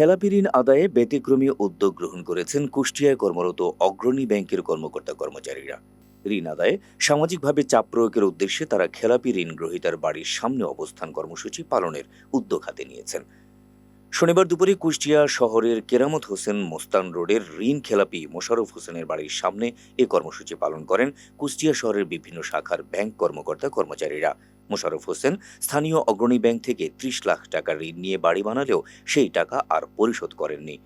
খেলাপি ঋণ আদায়ে ব্যতিক্রমী উদ্যোগ গ্রহণ করেছেন কুষ্টিয়ায় কর্মরত অগ্রণী ব্যাংকের কর্মকর্তা কর্মচারীরা। ঋণ আদায়ে সামাজিকভাবে চাপ প্রয়োগের উদ্দেশ্যে তারা খেলাপি ঋণ গ্রহীতার বাড়ির সামনে অবস্থান কর্মসূচি পালনের উদ্যোগ হাতে নিয়েছেন। শনিবার দুপুরে কুষ্টিয়া শহরের কেরামত হোসেন মোস্তান রোডের ঋণ খেলাপি মোশাররফ হোসেনের বাড়ির সামনে এ কর্মসূচি পালন করেন কুষ্টিয়া শহরের বিভিন্ন শাখার ব্যাংক কর্মকর্তা কর্মচারীরা। মোশাররফ হোসেন স্থানীয় অগ্রণী ব্যাংক থেকে ত্রিশ লাখ টাকা ঋণ নিয়ে বাড়ি বানালেও সেই টাকা আর পরিশোধ করেননি।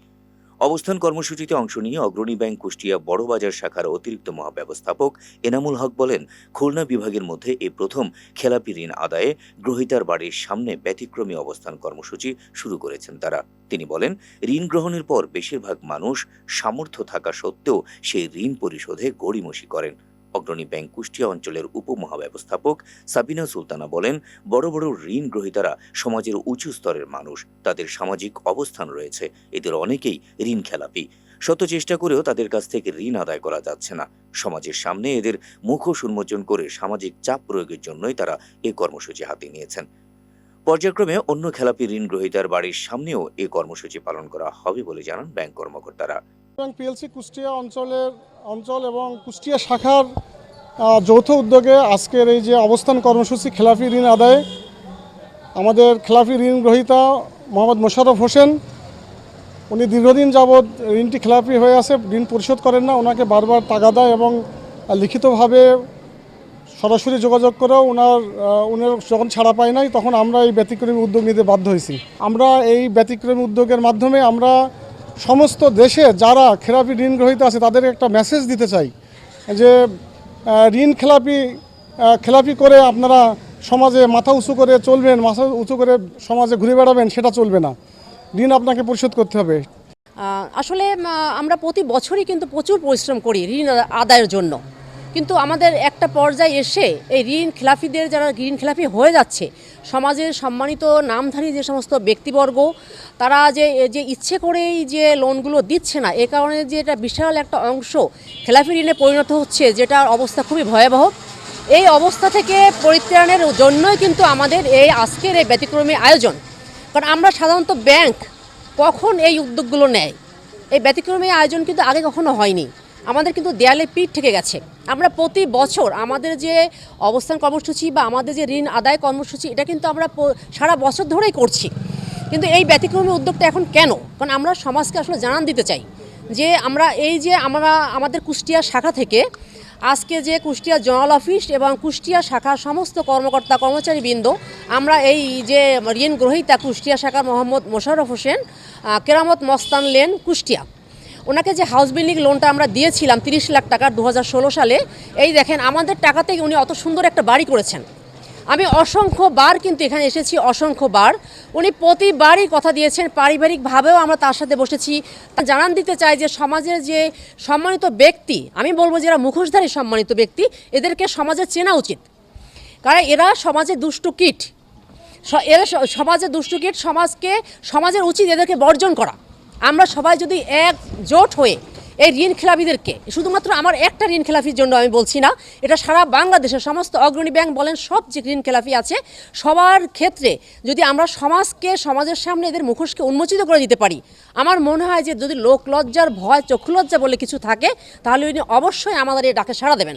অবস্থান কর্মসূচিতে অংশ নিয়ে অগ্রণী ব্যাংক কুষ্টিয়া বড়বাজার শাখার অতিরিক্ত মহাব্যবস্থাপক এনামুল হক বলেন, খুলনা বিভাগের মধ্যে এই প্রথম খেলাপি ঋণ আদায়ে গ্রহীতার বাড়ির সামনে ব্যতিক্রমী অবস্থান কর্মসূচি শুরু করেছেন তারা। তিনি বলেন, ঋণ গ্রহণের পর বেশিরভাগ মানুষ সামর্থ্য থাকা সত্ত্বেও সেই ঋণ পরিশোধে গড়িমসি করেন। অগ্রণী ব্যাংক কুষ্টিয়া অঞ্চলের উপমহাব্যবস্থাপক সাবিনা সুলতানা বলেন, বড় বড় ঋণ গ্রহীতারা সমাজের উঁচু স্তরের মানুষ, তাদের সামাজিক অবস্থান রয়েছে, এদের অনেকেই ঋণ খেলাপি। শত চেষ্টা করেও তাদের কাছ থেকে ঋণ আদায় করা যাচ্ছে না। সমাজের সামনে এদের মুখোশ উন্মোচন করে সামাজিক চাপ প্রয়োগের জন্যই তারা এ কর্মসূচি হাতে নিয়েছেন। পর্যায়ক্রমে অন্য খেলাপি ঋণ গ্রহীতার বাড়ির সামনেও এ কর্মসূচি পালন করা হবে বলে জানান ব্যাংক কর্মকর্তারা। এবং পিএলসি কুষ্টিয়া অঞ্চলের অঞ্চল এবং কুষ্টিয়া শাখার যৌথ উদ্যোগে আজকের এই যে অবস্থান কর্মসূচি খেলাফি ঋণ আদায় আমাদের খেলাফি ঋণ গ্রহীতা মোহাম্মদ মোশাররফ হোসেন, উনি দীর্ঘদিন যাবৎ ঋণটি খেলাপি হয়ে আছে, ঋণ পরিশোধ করেন না, ওনাকে বারবার দেয় এবং লিখিতভাবে সরাসরি যোগাযোগ করেও ওনার উনার যখন ছাড়া পায় নাই, তখন আমরা এই ব্যতিক্রমী উদ্যোগ নিতে বাধ্য হয়েছি। আমরা এই ব্যতিক্রমী উদ্যোগের মাধ্যমে আমরা সমস্ত দেশে যারা খেলাপি ঋণ গ্রহীতা আছে তাদের একটা মেসেজ দিতে চাই যে ঋণ খেলাপি খেলাপি করে আপনারা সমাজে মাথা উঁচু করে চলবেন, মাথা উঁচু করে সমাজে ঘুরে বেড়াবেন, সেটা চলবে না। ঋণ আপনাকে পরিশোধ করতে হবে। আসলে আমরা প্রতি বছরই কিন্তু প্রচুর পরিশ্রম করি ঋণ আদায়ের জন্য। কিন্তু আমাদের একটা পর্যায়ে এসে এই ঋণ খেলাফিদের যারা ঋণ খেলাফি হয়ে যাচ্ছে, সমাজের সম্মানিত নামধারী যে সমস্ত ব্যক্তিবর্গ, তারা যে যে ইচ্ছে করেই যে লোনগুলো দিচ্ছে না, এ কারণে যে এটা বিশাল একটা অংশ খেলাফি ঋণে পরিণত হচ্ছে, যেটার অবস্থা খুবই ভয়াবহ। এই অবস্থা থেকে পরিত্রাণের জন্যই কিন্তু আমাদের এই আজকের এই ব্যতিক্রমী আয়োজন। কারণ আমরা সাধারণত ব্যাংক কখন এই উদ্যোগগুলো নেয়? এই ব্যতিক্রমী আয়োজন কিন্তু আগে কখনো হয়নি। আমাদের কিন্তু দেয়ালে পিঠ থেকে গেছে। আমরা প্রতি বছর আমাদের যে অবস্থান কর্মসূচি বা আমাদের যে ঋণ আদায় কর্মসূচি, এটা কিন্তু আমরা সারা বছর ধরেই করছি। কিন্তু এই ব্যতিক্রমী উদ্যোগটা এখন কেন? কারণ আমরা সমাজকে আসলে জানান দিতে চাই যে আমরা এই যে আমরা আমাদের কুষ্টিয়া শাখা থেকে আজকে যে কুষ্টিয়া জোনাল অফিস এবং কুষ্টিয়া শাখার সমস্ত কর্মকর্তা, কর্মচারীবৃন্দ, আমরা এই যে ঋণ গ্রহীতা কুষ্টিয়া শাখার মোহাম্মদ মোশাররফ হোসেন কেরামত মস্তান লেন কুষ্টিয়া। ওনাকে যে হাউস বিল্ডিং লোনটা আমরা দিয়েছিলাম তিরিশ লাখ টাকা দু হাজার ষোলো সালে, এই দেখেন আমাদের টাকাতেই উনি অত সুন্দর একটা বাড়ি করেছেন। আমি অসংখ্য বার কিন্তু এখানে এসেছি, অসংখ্য বার। উনি প্রতিবারই কথা দিয়েছেন, পারিবারিকভাবেও আমরা তার সাথে বসেছি। জানান দিতে চাই যে সমাজের যে সম্মানিত ব্যক্তি, আমি বলব যারা মুখোশধারী সম্মানিত ব্যক্তি, এদেরকে সমাজে চেনা উচিত। কারণ এরা সমাজে দুষ্টু কীট। এরা সমাজে দুষ্টু কীট সমাজকে, সমাজের উচিত এদেরকে বর্জন করা। আমরা সবাই যদি একজোট হয়ে এই ঋণ খেলাপিদেরকে, শুধুমাত্র আমার একটা ঋণ খেলাপির জন্য আমি বলছি না, এটা সারা বাংলাদেশের সমস্ত অগ্রণী ব্যাংক বলেন, সব যে ঋণ খেলাপি আছে, সবার ক্ষেত্রে যদি আমরা সমাজকে, সমাজের সামনে এদের মুখোশকে উন্মোচিত করে দিতে পারি, আমার মনে হয় যে যদি লোক লজ্জার ভয়, চক্ষু লজ্জা বলে কিছু থাকে, তাহলে উনি অবশ্যই আমাদের এই ডাকে সাড়া দেবেন।